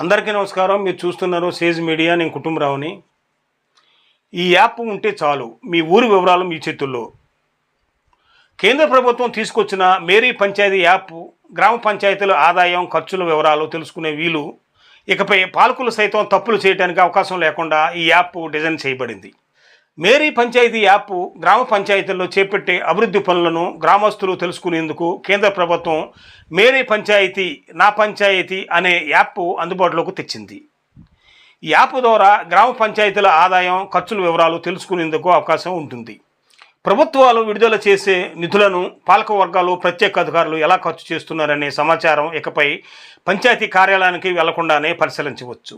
అందరికీ నమస్కారం. మీరు చూస్తున్నారు సేజ్ మీడియా. నేను కుటుంబరావుని. ఈ యాప్ ఉంటే చాలు. మీ ఊరి వివరాలు మీ చేతుల్లో. కేంద్ర ప్రభుత్వం తీసుకొచ్చిన మేరీ పంచాయతీ యాప్ గ్రామ పంచాయతీల ఆదాయం ఖర్చుల వివరాలు తెలుసుకునే వీలు. ఇకపై పాలకులు సైతం తప్పులు చేయడానికి అవకాశం లేకుండా ఈ యాప్ డిజైన్ చేయబడింది. మేరీ పంచాయతీ యాప్ గ్రామ పంచాయతీల్లో చేపట్టే అభివృద్ధి పనులను గ్రామస్తులు తెలుసుకునేందుకు కేంద్ర ప్రభుత్వం మేరీ పంచాయతీ నా పంచాయతీ అనే యాప్ అందుబాటులోకి తెచ్చింది. ఈ యాప్ ద్వారా గ్రామ పంచాయతీల ఆదాయం ఖర్చుల వివరాలు తెలుసుకునేందుకు అవకాశం ఉంటుంది. ప్రభుత్వాలు విడుదల చేసే నిధులను పాలక వర్గాలు ప్రత్యేక అధికారులు ఎలా ఖర్చు చేస్తున్నారనే సమాచారం ఇకపై పంచాయతీ కార్యాలయానికి వెళ్ళకుండానే పరిశీలించవచ్చు.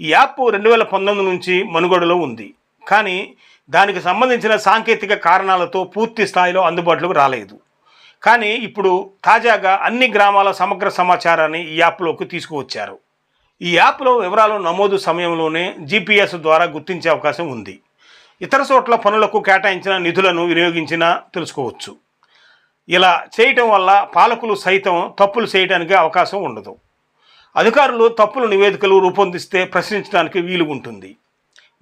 ఈ యాప్ రెండు వేల పంతొమ్మిది నుంచి మనుగడలో ఉంది. కానీ దానికి సంబంధించిన సాంకేతిక కారణాలతో పూర్తి స్థాయిలో అందుబాటులోకి రాలేదు. కానీ ఇప్పుడు తాజాగా అన్ని గ్రామాల సమగ్ర సమాచారాన్ని ఈ యాప్లోకి తీసుకువచ్చారు. ఈ యాప్లో వివరాలు నమోదు సమయంలోనే జీపీఎస్ ద్వారా గుర్తించే అవకాశం ఉంది. ఇతర చోట్ల పనులకు కేటాయించిన నిధులను వినియోగించినా తెలుసుకోవచ్చు. ఇలా చేయటం వల్ల పాలకులు సైతం తప్పులు చేయడానికి అవకాశం ఉండదు. అధికారులు తప్పులు నివేదికలు రూపొందిస్తే ప్రశ్నించడానికి వీలు ఉంటుంది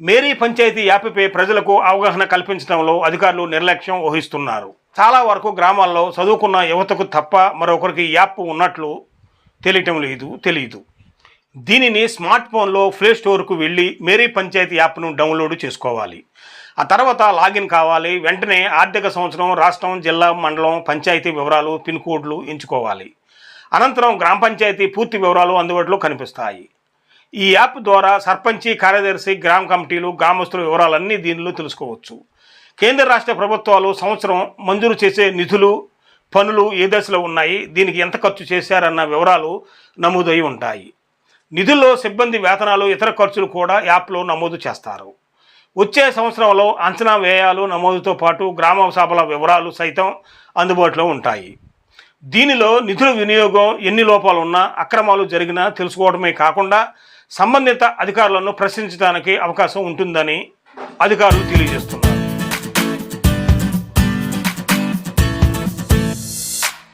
మేరీ పంచాయతీ యాప్పై ప్రజలకు అవగాహన కల్పించడంలో అధికారులు నిర్లక్ష్యం వహిస్తున్నారు. చాలా వరకు గ్రామాల్లో చదువుకున్న యువతకు తప్ప మరొకరికి యాప్ ఉన్నట్లు తెలియటం లేదు తెలియదు దీనిని స్మార్ట్ ఫోన్లో ప్లే స్టోర్కు వెళ్ళి మేరీ పంచాయతీ యాప్ను డౌన్లోడ్ చేసుకోవాలి. ఆ తర్వాత లాగిన్ కావాలి వెంటనే ఆర్థిక సంవత్సరం రాష్ట్రం జిల్లా మండలం పంచాయతీ వివరాలు పిన్ కోడ్లు ఎంచుకోవాలి. అనంతరం గ్రామ పంచాయతీ పూర్తి వివరాలు అందుబాటులో కనిపిస్తాయి. ఈ యాప్ ద్వారా సర్పంచి కార్యదర్శి గ్రామ కమిటీలు గ్రామస్తుల వివరాలన్నీ దీనిలో తెలుసుకోవచ్చు. కేంద్ర రాష్ట్ర ప్రభుత్వాలు సంవత్సరం మంజూరు చేసే నిధులు పనులు ఏ దశలో ఉన్నాయి దీనికి ఎంత ఖర్చు చేశారన్న వివరాలు నమోదై ఉంటాయి. నిధుల్లో సిబ్బంది వేతనాలు ఇతర ఖర్చులు కూడా యాప్లో నమోదు చేస్తారు. వచ్చే సంవత్సరంలో అంచనా వ్యయాలు నమోదుతో పాటు గ్రామ సభల వివరాలు సైతం అందుబాటులో ఉంటాయి. దీనిలో నిధుల వినియోగం ఎన్ని లోపాలు ఉన్నా అక్రమాలు జరిగినా తెలుసుకోవడమే కాకుండా సంబంధిత అధికారులను ప్రశ్నించడానికి అవకాశం ఉంటుందని అధికారులు తెలియజేస్తున్నారు.